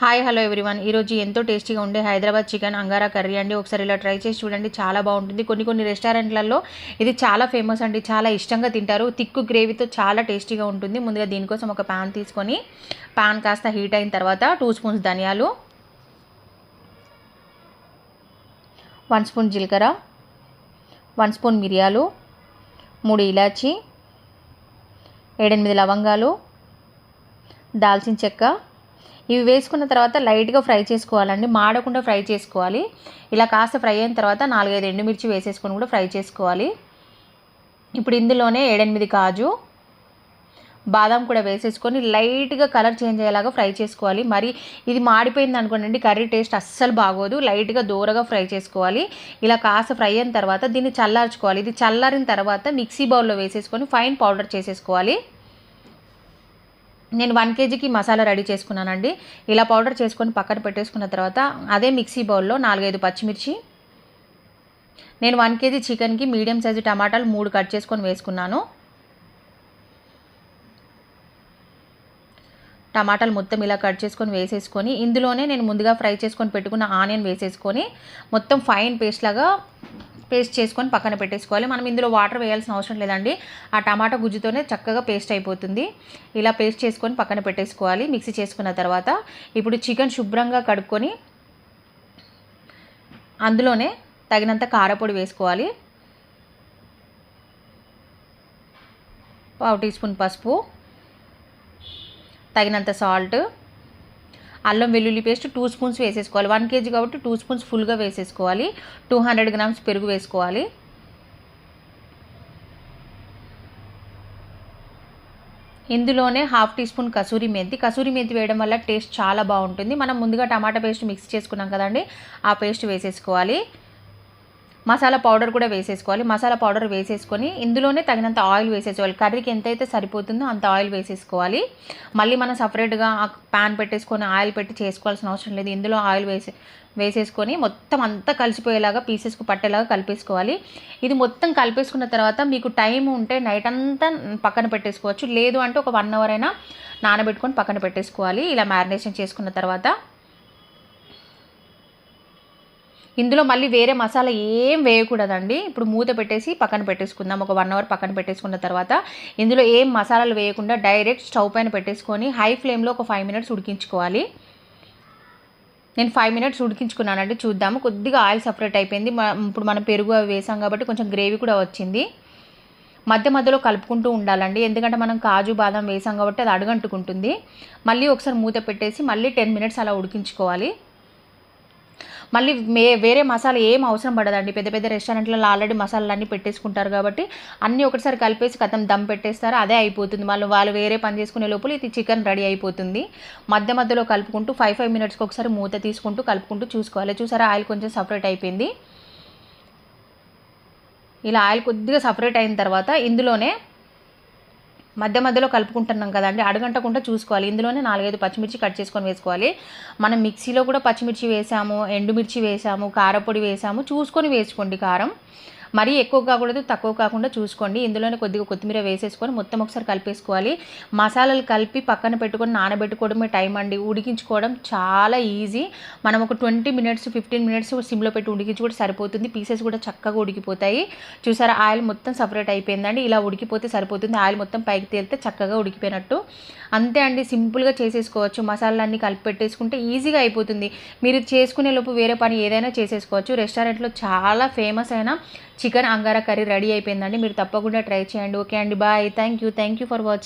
Hi hello everyone. ఈరోజు ఎంతో టేస్టీగా ఉండే హైదరాబాద్ చికెన్ అంగారా కర్రీ అండి. ఒకసారి ఇలా ట్రై చేసి చూడండి చాలా బాగుంటుంది. కొన్ని కొన్ని రెస్టారెంట్లలో ఇది చాలా ఫేమస్ అండి చాలా ఇష్టంగా తింటారు. తిక్కు గ్రేవీతో చాలా టేస్టీగా ఉంటుంది. ముందుగా దీనికోసం ఒక ప్యాన్ తీసుకొని ప్యాన్ కాస్త హీట్ అయిన తర్వాత టూ స్పూన్స్ ధనియాలు వన్ స్పూన్ జీలకర్ర వన్ స్పూన్ మిరియాలు మూడు ఇలాచి ఏడెనిమిది లవంగాలు దాల్చిన చెక్క ఇవి వేసుకున్న తర్వాత లైట్గా ఫ్రై చేసుకోవాలండి. మాడకుండా ఫ్రై చేసుకోవాలి. ఇలా కాస్త ఫ్రై అయిన తర్వాత నాలుగైదు ఎండుమిర్చి వేసేసుకొని కూడా ఫ్రై చేసుకోవాలి. ఇప్పుడు ఇందులోనే ఏడెనిమిది కాజు బాదం కూడా వేసేసుకొని లైట్గా కలర్ చేంజ్ అయ్యేలాగా ఫ్రై చేసుకోవాలి. మరి ఇది మాడిపోయింది అనుకోండి కర్రీ టేస్ట్ అస్సలు బాగోదు. లైట్గా దూరగా ఫ్రై చేసుకోవాలి. ఇలా కాస్త ఫ్రై అయిన తర్వాత దీన్ని చల్లార్చుకోవాలి. ఇది చల్లారిన తర్వాత మిక్సీ బౌల్లో వేసేసుకొని ఫైన్ పౌడర్ చేసేసుకోవాలి. నేను వన్ కేజీకి మసాలా రెడీ చేసుకున్నానండి. ఇలా పౌడర్ చేసుకొని పక్కన పెట్టేసుకున్న తర్వాత అదే మిక్సీ బౌల్లో నాలుగైదు పచ్చిమిర్చి నేను వన్ కేజీ చికెన్కి మీడియం సైజు టమాటాలు మూడు కట్ చేసుకొని వేసుకున్నాను. టమాటాలు మొత్తం ఇలా కట్ చేసుకొని వేసేసుకొని ఇందులోనే నేను ముందుగా ఫ్రై చేసుకొని పెట్టుకున్న ఆనియన్ వేసేసుకొని మొత్తం ఫైన్ పేస్ట్ లాగా పేస్ట్ చేసుకొని పక్కన పెట్టేసుకోవాలి. మనం ఇందులో వాటర్ వేయాల్సిన అవసరం లేదండి. ఆ టమాటా గుజ్జుతోనే చక్కగా పేస్ట్ అయిపోతుంది. ఇలా పేస్ట్ చేసుకొని పక్కన పెట్టేసుకోవాలి. మిక్సీ చేసుకున్న తర్వాత ఇప్పుడు చికెన్ శుభ్రంగా కడుక్కొని అందులోనే తగినంత కారపొడి వేసుకోవాలి. పావు టీ స్పూన్ పసుపు తగినంత సాల్ట్ అల్లం వెల్లుల్లి పేస్ట్ టూ స్పూన్స్ వేసేసుకోవాలి. వన్ కేజీ కాబట్టి టూ స్పూన్స్ ఫుల్గా వేసేసుకోవాలి. టూ హండ్రెడ్ గ్రామ్స్ పెరుగు వేసుకోవాలి. ఇందులోనే హాఫ్ టీ స్పూన్ కసూరి మెంతి. కసూరి మెంతి వేయడం వల్ల టేస్ట్ చాలా బాగుంటుంది. మనం ముందుగా టమాటా పేస్ట్ మిక్స్ చేసుకున్నాం కదండి ఆ పేస్ట్ వేసేసుకోవాలి. మసాలా పౌడర్ కూడా వేసేసుకోవాలి. మసాలా పౌడర్ వేసేసుకొని ఇందులోనే తగినంత ఆయిల్ వేసేసుకోవాలి. కర్రీకి ఎంతైతే సరిపోతుందో అంత ఆయిల్ వేసేసుకోవాలి. మళ్ళీ మనం సపరేట్గా ప్యాన్ పెట్టేసుకొని ఆయిల్ పెట్టి చేసుకోవాల్సిన అవసరం లేదు. ఇందులో ఆయిల్ వేసే వేసేసుకొని మొత్తం అంతా కలిసిపోయేలాగా పీసెస్కు పట్టేలాగా కలిపేసుకోవాలి. ఇది మొత్తం కలిపేసుకున్న తర్వాత మీకు టైం ఉంటే నైట్ అంతా పక్కన పెట్టేసుకోవచ్చు. లేదు అంటే ఒక వన్ అవర్ అయినా నానబెట్టుకొని పక్కన పెట్టేసుకోవాలి. ఇలా మ్యారినేషన్ చేసుకున్న తర్వాత ఇందులో మళ్ళీ వేరే మసాలా ఏం వేయకూడదండి. ఇప్పుడు మూత పెట్టేసి పక్కన పెట్టేసుకుందాం. ఒక వన్ అవర్ పక్కన పెట్టేసుకున్న తర్వాత ఇందులో ఏం మసాలాలు వేయకుండా డైరెక్ట్ స్టవ్ పైన పెట్టేసుకొని హై ఫ్లేమ్లో ఒక ఫైవ్ మినిట్స్ ఉడికించుకోవాలి. నేను ఫైవ్ మినిట్స్ ఉడికించుకున్నానండి. చూద్దాము. కొద్దిగా ఆయిల్ సపరేట్ అయిపోయింది. ఇప్పుడు మనం పెరుగు అవి వేసాం కాబట్టి కొంచెం గ్రేవీ కూడా వచ్చింది. మధ్య మధ్యలో కలుపుకుంటూ ఉండాలండి. ఎందుకంటే మనం కాజు బాదం వేసాం కాబట్టి అది అడుగంటుకుంటుంది. మళ్ళీ ఒకసారి మూత పెట్టేసి మళ్ళీ టెన్ మినిట్స్ అలా ఉడికించుకోవాలి. మళ్ళీ మే వేరే మసాలా ఏం అవసరం పడదండి. పెద్ద పెద్ద రెస్టారెంట్లలో ఆల్రెడీ మసాలాలు అన్నీ పెట్టేసుకుంటారు కాబట్టి అన్నీ ఒకటిసారి కలిపేసి కథం దమ్ పెట్టేస్తారు. అదే అయిపోతుంది. వాళ్ళు వాళ్ళు వేరే పని చేసుకునే లోపల ఇది చికెన్ రెడీ అయిపోతుంది. మధ్య మధ్యలో కలుపుకుంటూ ఫైవ్ ఫైవ్ మినిట్స్కి ఒకసారి మూత తీసుకుంటూ కలుపుకుంటూ చూసుకోవాలి. చూసారా ఆయిల్ కొంచెం సపరేట్ అయిపోయింది. ఇలా ఆయిల్ కొద్దిగా సపరేట్ అయిన తర్వాత ఇందులోనే మధ్య మధ్యలో కలుపుకుంటున్నాం కదండి అడగంటకుండా చూసుకోవాలి. ఇందులోనే నాలుగైదు పచ్చిమిర్చి కట్ చేసుకొని వేసుకోవాలి. మనం మిక్సీలో కూడా పచ్చిమిర్చి వేసాము ఎండుమిర్చి వేసాము కారపొడి వేసాము. చూసుకొని వేసుకోండి కారం. మరీ ఎక్కువ కాకూడదు తక్కువ కాకుండా చూసుకోండి. ఇందులోనే కొద్దిగా కొత్తిమీర వేసేసుకొని మొత్తం ఒకసారి కలిపేసుకోవాలి. మసాలాలు కలిపి పక్కన పెట్టుకొని నానబెట్టుకోవడమే టైం అండి. ఉడికించుకోవడం చాలా ఈజీ. మనం ఒక ట్వంటీ మినిట్స్ ఫిఫ్టీన్ మినిట్స్ సిమ్లో పెట్టి ఉడికించుకుంటే సరిపోతుంది. పీసెస్ కూడా చక్కగా ఉడికిపోతాయి. చూసారా ఆయిల్ మొత్తం సపరేట్ అయిపోయిందండి. ఇలా ఉడికిపోతే సరిపోతుంది. ఆయిల్ మొత్తం పైకి తేలితే చక్కగా ఉడికిపోయినట్టు. అంతే అండి సింపుల్గా చేసేసుకోవచ్చు. మసాలాలన్నీ కలిపి పెట్టేసుకుంటే ఈజీగా అయిపోతుంది. మీరు చేసుకునే లోపు వేరే పని ఏదైనా చేసేసుకోవచ్చు. రెస్టారెంట్లో చాలా ఫేమస్ అయిన చికెన్ అంగారా కర్రీ రెడీ అయిపోయిందండి. మీరు తప్పకుండా ట్రై చేయండి. ఓకే అండి. Bye. Thank you thank you for watching